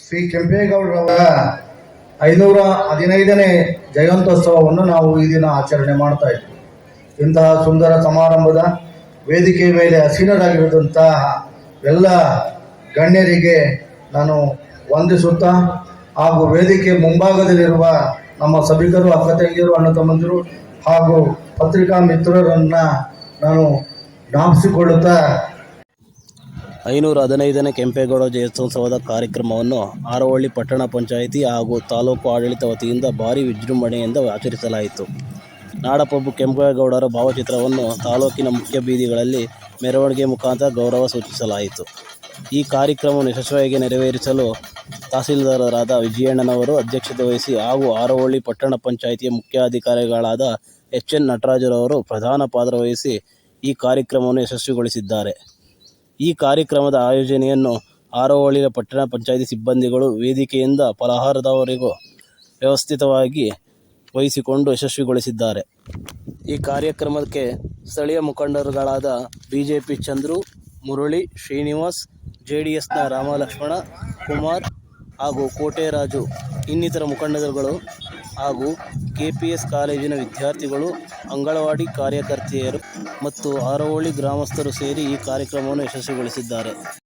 ಶ್ರೀ ಕೆಂಪೇಗೌಡರವರ ಐನೂರ ಹದಿನೈದನೇ ಜಯಂತ್ಯೋತ್ಸವವನ್ನು ನಾವು ಈ ದಿನ ಆಚರಣೆ ಮಾಡ್ತಾ ಇದ್ವಿ. ಇಂತಹ ಸುಂದರ ಸಮಾರಂಭದ ವೇದಿಕೆ ಮೇಲೆ ಹಸೀನರಾಗಿರುವಂತಹ ಎಲ್ಲ ಗಣ್ಯರಿಗೆ ನಾನು ವಂದಿಸುತ್ತಾ ಹಾಗೂ ವೇದಿಕೆ ಮುಂಭಾಗದಲ್ಲಿರುವ ನಮ್ಮ ಸಭಿಕರು, ಅಕ್ಕ ತಂಗಿಯರು, ಅಣ್ಣ ತಮ್ಮಂದಿರು ಹಾಗೂ ಪತ್ರಿಕಾ ಮಿತ್ರರನ್ನು ನಾನು ಜ್ಞಾಪಿಸಿಕೊಳ್ಳುತ್ತಾ ಐನೂರ ಹದಿನೈದನೇ ಕೆಂಪೇಗೌಡ ಜಯಂತ್ಯೋತ್ಸವದ ಕಾರ್ಯಕ್ರಮವನ್ನು ಆರವಳ್ಳಿ ಪಟ್ಟಣ ಪಂಚಾಯಿತಿ ಹಾಗೂ ತಾಲೂಕು ಆಡಳಿತ ವತಿಯಿಂದ ಭಾರಿ ವಿಜೃಂಭಣೆಯಿಂದ ಆಚರಿಸಲಾಯಿತು. ನಾಡಪ್ರಭು ಕೆಂಪೇಗೌಡರ ಭಾವಚಿತ್ರವನ್ನು ತಾಲೂಕಿನ ಮುಖ್ಯ ಬೀದಿಗಳಲ್ಲಿ ಮೆರವಣಿಗೆ ಮುಖಾಂತರ ಗೌರವ ಸೂಚಿಸಲಾಯಿತು. ಈ ಕಾರ್ಯಕ್ರಮವನ್ನು ಯಶಸ್ವಿಯಾಗಿ ನೆರವೇರಿಸಲು ತಹಸೀಲ್ದಾರರಾದ ವಿಜಯಣ್ಣನವರು ಅಧ್ಯಕ್ಷತೆ ವಹಿಸಿ ಹಾಗೂ ಆರವಳ್ಳಿ ಪಟ್ಟಣ ಪಂಚಾಯಿತಿಯ ಮುಖ್ಯಾಧಿಕಾರಿಗಳಾದ ಎಚ್ ಎನ್ ನಟರಾಜರವರು ಪ್ರಧಾನ ಪಾತ್ರ ವಹಿಸಿ ಈ ಕಾರ್ಯಕ್ರಮವನ್ನು ಯಶಸ್ವಿಗೊಳಿಸಿದ್ದಾರೆ. ಈ ಕಾರ್ಯಕ್ರಮದ ಆಯೋಜನೆಯನ್ನು ಆರೋಹಳ್ಳಿಯ ಪಟ್ಟಣ ಪಂಚಾಯಿತಿ ಸಿಬ್ಬಂದಿಗಳು ವೇದಿಕೆಯಿಂದ ಫಲಹಾರದವರೆಗೂ ವ್ಯವಸ್ಥಿತವಾಗಿ ವಹಿಸಿಕೊಂಡು ಯಶಸ್ವಿಗೊಳಿಸಿದ್ದಾರೆ. ಈ ಕಾರ್ಯಕ್ರಮಕ್ಕೆ ಸ್ಥಳೀಯ ಮುಖಂಡರುಗಳಾದ B J P Chandru, Murali, Srinivas J D ಎಸ್ನ ರಾಮಲಕ್ಷ್ಮಣ, ಕುಮಾರ್ ಹಾಗೂ ಕೋಟೆರಾಜು ಇನ್ನಿತರ ಮುಖಂಡರುಗಳು ಹಾಗೂ ಕೆ ಪಿ ಎಸ್ ಕಾಲೇಜಿನ ವಿದ್ಯಾರ್ಥಿಗಳು, ಅಂಗಳವಾಡಿ ಕಾರ್ಯಕರ್ತೆಯರು ಮತ್ತು ಆರವಳ್ಳಿ ಗ್ರಾಮಸ್ಥರು ಸೇರಿ ಈ ಕಾರ್ಯಕ್ರಮವನ್ನು ಯಶಸ್ವಿಗೊಳಿಸಿದ್ದಾರೆ.